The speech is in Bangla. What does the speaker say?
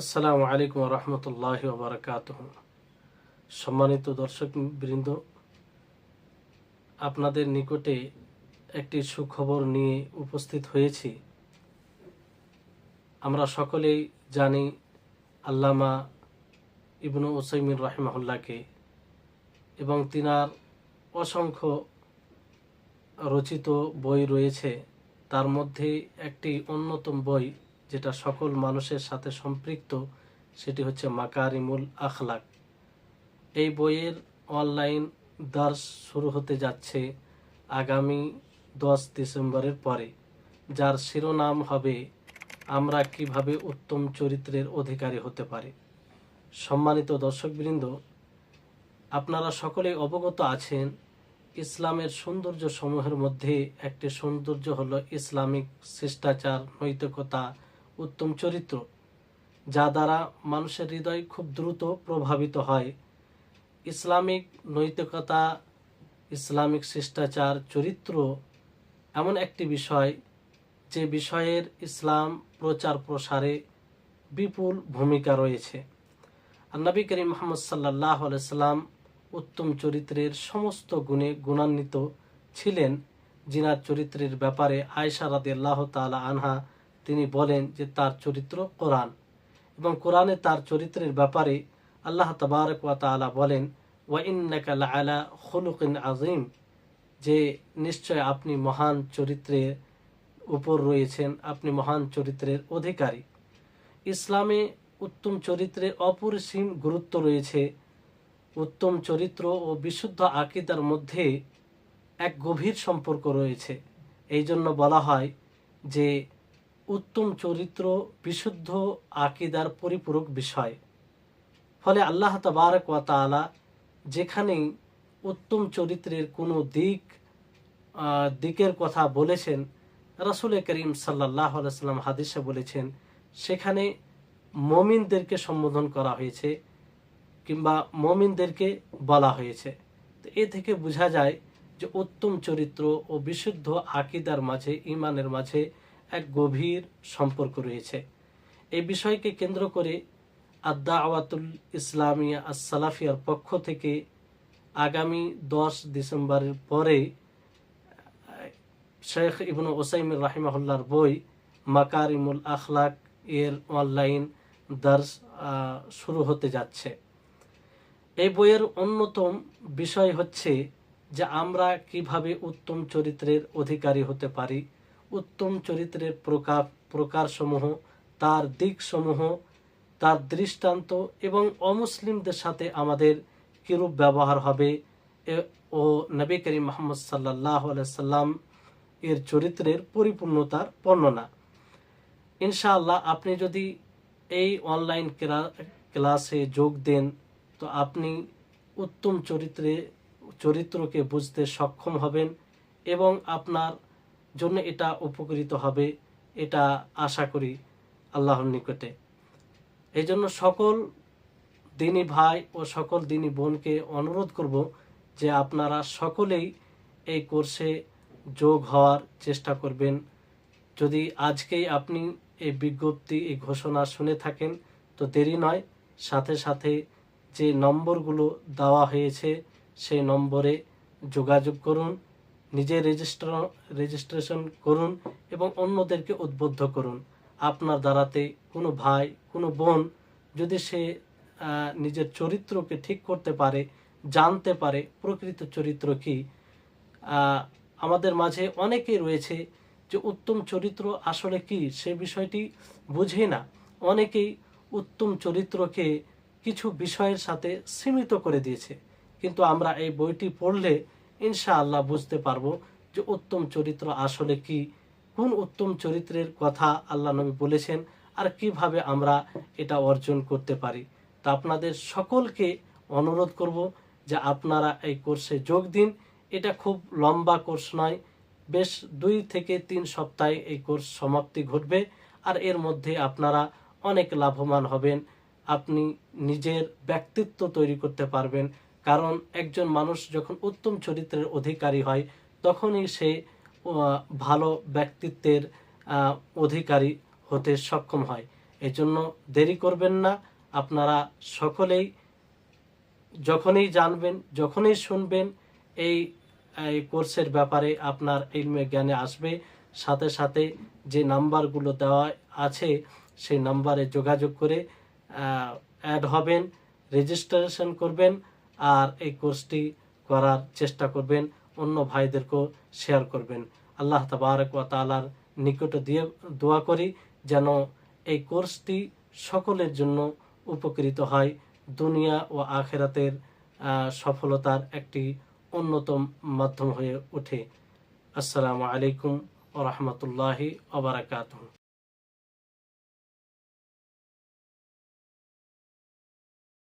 আসসালামু আলাইকুম রহমতুল্লাহ বারকাত সম্মানিত দর্শক বৃন্দ, আপনাদের নিকটে একটি সুখবর নিয়ে উপস্থিত হয়েছি। আমরা সকলেই জানি আল্লামা ইবনু ওসাইমিন রাহিমাহুল্লাহকে এবং তিনার অসংখ্য রচিত বই রয়েছে। তার মধ্যে একটি অন্যতম বই যেটা সকল মানুষের সাথে সম্পৃক্ত, সেটি হচ্ছে মাকারিমুল আখলাক। এই বইয়ের অনলাইন দার্স শুরু হতে যাচ্ছে আগামী দশ ডিসেম্বরের পরে, যার শিরোনাম হবে, আমরা কীভাবে উত্তম চরিত্রের অধিকারী হতে পারি? সম্মানিত দর্শকবৃন্দ, আপনারা সকলেই অবগত আছেন, ইসলামের সৌন্দর্য সমূহের মধ্যে একটি সৌন্দর্য হলো ইসলামিক শিষ্টাচার, নৈতিকতা উত্তম চরিত্র, যা দ্বারা মানুষের হৃদয় খুব দ্রুত প্রভাবিত হয়। ইসলামিক নৈতিকতা, ইসলামিক শিষ্টাচার, চরিত্র এমন একটি বিষয় যে বিষয়ের ইসলাম প্রচার প্রসারে বিপুল ভূমিকা রয়েছে। আর নবী করিম মোহাম্মদ সাল্লাহ সাল্লাম উত্তম চরিত্রের সমস্ত গুণে গুণান্বিত ছিলেন জিনার চরিত্রের ব্যাপারে আয়সা রাদি আল্লাহ তালা আনহা তিনি বলেন যে তার চরিত্র কোরআন এবং কোরআনে তার চরিত্রের ব্যাপারে আল্লাহ তবারক ওয়া বলেন, ওয়া ইন্নাকা লাআলা খুলুকিন আযীম যে নিশ্চয় আপনি মহান চরিত্রের উপর রয়েছেন, আপনি মহান চরিত্রের অধিকারী। ইসলামে উত্তম চরিত্রের অপরিসীম গুরুত্ব রয়েছে। উত্তম চরিত্র ও বিশুদ্ধ আকিদার মধ্যে এক গভীর সম্পর্ক রয়েছে। এই জন্য বলা হয় যে উত্তম চরিত্র, বিশুদ্ধ আকিদার পরিপূরক বিষয়। ফলে আল্লাহ তবারক ওয়া তাআলা যেখানেই উত্তম চরিত্রের কোনো দিক দিকের কথা বলেছেন, রাসুল করিম সাল্লাহ সাল্লাম হাদিসে বলেছেন, সেখানে মমিনদেরকে সম্বোধন করা হয়েছে কিংবা মমিনদেরকে বলা হয়েছে। তো এ থেকে বোঝা যায় যে উত্তম চরিত্র ও বিশুদ্ধ আকিদার মাঝে, ইমানের মাঝে এক গভীর সম্পর্ক রয়েছে। এই বিষয়কে কেন্দ্র করে আদা আওয়াতুল ইসলামিয়া আসসালাফিয়ার পক্ষ থেকে আগামী দশ ডিসেম্বরের পরে, শেখ ইবনু ওসাইমুর রাহিমাহুল্লার বই মাকারিমুল আখলাক এর অনলাইন দার্স শুরু হতে যাচ্ছে। এই বইয়ের অন্যতম বিষয় হচ্ছে যে আমরা কীভাবে উত্তম চরিত্রের অধিকারী হতে পারি উত্তম চরিত্রের প্রকার প্রকারসমূহ, তার দিকসমূহ, তার দৃষ্টান্ত এবং অমুসলিমদের সাথে আমাদের কিরূপ ব্যবহার হবে ও নবী করিম মোহাম্মদ সাল্লাহ সাল্লাম এর চরিত্রের পরিপূর্ণতার বর্ণনা। ইনশাআল্লাহ আপনি যদি এই অনলাইন ক্লা- ক্লাসে যোগ দেন, তো আপনি উত্তম চরিত্রে, চরিত্রকে বুঝতে সক্ষম হবেন এবং আপনার জন্য এটা উপকৃত হবে, এটা আশা করি আল্লাহর নিকটে। এই জন্য সকল দিনী ভাই ও সকল দিনী বোনকে অনুরোধ করব যে আপনারা সকলেই এই কোর্সে যোগ হওয়ার চেষ্টা করবেন। যদি আজকেই আপনি এই বিজ্ঞপ্তি, এই ঘোষণা শুনে থাকেন, তো দেরি নয়। সাথে সাথে যে নম্বরগুলো দেওয়া হয়েছে, সেই নম্বরে যোগাযোগ করুন। নিজে রেজিস্ট্র রেজিস্ট্রেশন করুন এবং অন্যদেরকে উদ্বুদ্ধ করুন। আপনার দ্বারাতে কোনো ভাই, কোনো বোন যদি সে নিজের চরিত্রকে ঠিক করতে পারে, জানতে পারে, প্রকৃত চরিত্র কি আমাদের মাঝে অনেকেই রয়েছে যে উত্তম চরিত্র আসলে কি, সে বিষয়টি বুঝে না। অনেকেই উত্তম চরিত্রকে কিছু বিষয়ের সাথে সীমিত করে দিয়েছে। কিন্তু আমরা এই বইটি পড়লে ইনশাআল্লাহ বুঝতে পারব যে উত্তম চরিত্র আসলে কি, কোন উত্তম চরিত্রের কথা আল্লাহ নবী বলেছেন আর কীভাবে আমরা এটা অর্জন করতে পারি। তা আপনাদের সকলকে অনুরোধ করব যে আপনারা এই কোর্সে যোগ দিন। এটা খুব লম্বা কোর্স নয়, বেশ দুই থেকে তিন সপ্তাহে এই কোর্স সমাপ্তি ঘটবে আর এর মধ্যে আপনারা অনেক লাভবান হবেন। আপনি নিজের ব্যক্তিত্ব তৈরি করতে পারবেন। কারণ একজন মানুষ যখন উত্তম চরিত্রের অধিকারী হয়, তখনই সে ভালো ব্যক্তিত্বের অধিকারী হতে সক্ষম হয়। এই জন্য দেরি করবেন না। আপনারা সকলেই যখনই জানবেন, যখনই শুনবেন, এই এই কোর্সের ব্যাপারে আপনার ইলমে জ্ঞানে আসবে। সাথে সাথে যে নাম্বারগুলো দেওয়া আছে, সেই নাম্বারে যোগাযোগ করে অ্যাড হবেন, রেজিস্ট্রেশন করবেন। আর এই কোর্সটি করার চেষ্টা করবেন, অন্য ভাইদেরকেও শেয়ার করবেন। আল্লাহ তাবারক ওয়া তাআলার নিকটে দিয়ে দোয়া করি যেন এই কোর্সটি সকলের জন্য উপকৃত হয়, দুনিয়া ও আখেরাতের সফলতার একটি অন্যতম মাধ্যম হয়ে ওঠে। আসসালামু আলাইকুম ও রহমতুল্লাহি